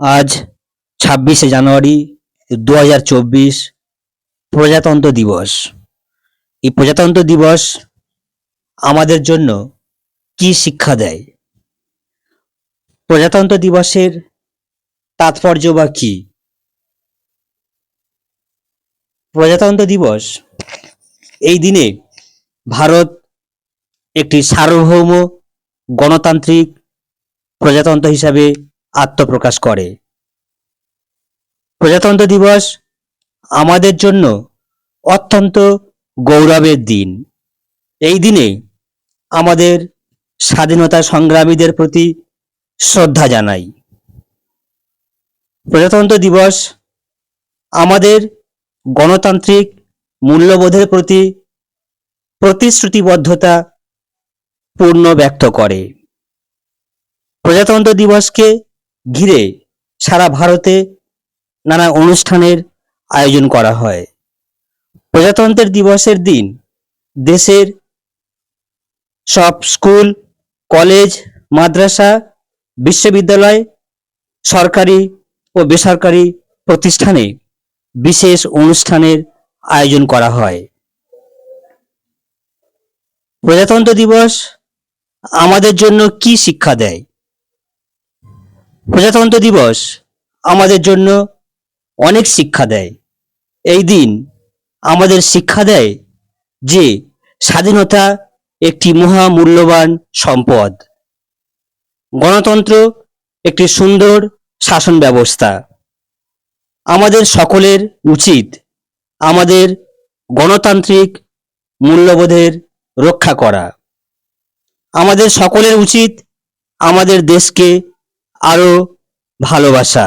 আজ ছাব্বিশে জানুয়ারি দু হাজার চব্বিশ প্রজাতন্ত্র দিবস। এই প্রজাতন্ত্র দিবস আমাদের জন্য কি শিক্ষা দেয়? প্রজাতন্ত্র দিবসের তাৎপর্য বা কি? প্রজাতন্ত্র দিবস এই দিনে ভারত একটি সার্বভৌম গণতান্ত্রিক প্রজাতন্ত্র হিসাবে আত্মপ্রকাশ করে। প্রজাতন্ত্র দিবস আমাদের জন্য অত্যন্ত গৌরবের দিন। এই দিনে আমাদের স্বাধীনতা সংগ্রামীদের প্রতি শ্রদ্ধা জানাই। প্রজাতন্ত্র দিবস আমাদের গণতান্ত্রিক মূল্যবোধের প্রতি প্রতিশ্রুতিবদ্ধতা পূর্ণ ব্যক্ত করে। প্রজাতন্ত্র দিবসকে ঘিরে সারা ভারতে নানা অনুষ্ঠানের আয়োজন করা হয়। প্রজাতন্ত্রের দিবসের দিন দেশের সব স্কুল, কলেজ, মাদ্রাসা, বিশ্ববিদ্যালয়, সরকারি ও বেসরকারি প্রতিষ্ঠানে বিশেষ অনুষ্ঠানের আয়োজন করা হয়। প্রজাতন্ত্র দিবস আমাদের জন্য কি শিক্ষা দেয়? প্রজাতন্ত্র দিবস আমাদের জন্য অনেক শিক্ষা দেয়। এই দিন আমাদের শিক্ষা দেয় যে স্বাধীনতা একটি মহা মূল্যবান সম্পদ। গণতন্ত্র একটি সুন্দর শাসন ব্যবস্থা। আমাদের সকলের উচিত আমাদের গণতান্ত্রিক মূল্যবোধের রক্ষা করা। আমাদের সকলের উচিত আমাদের দেশকে আরও ভালোবাসা।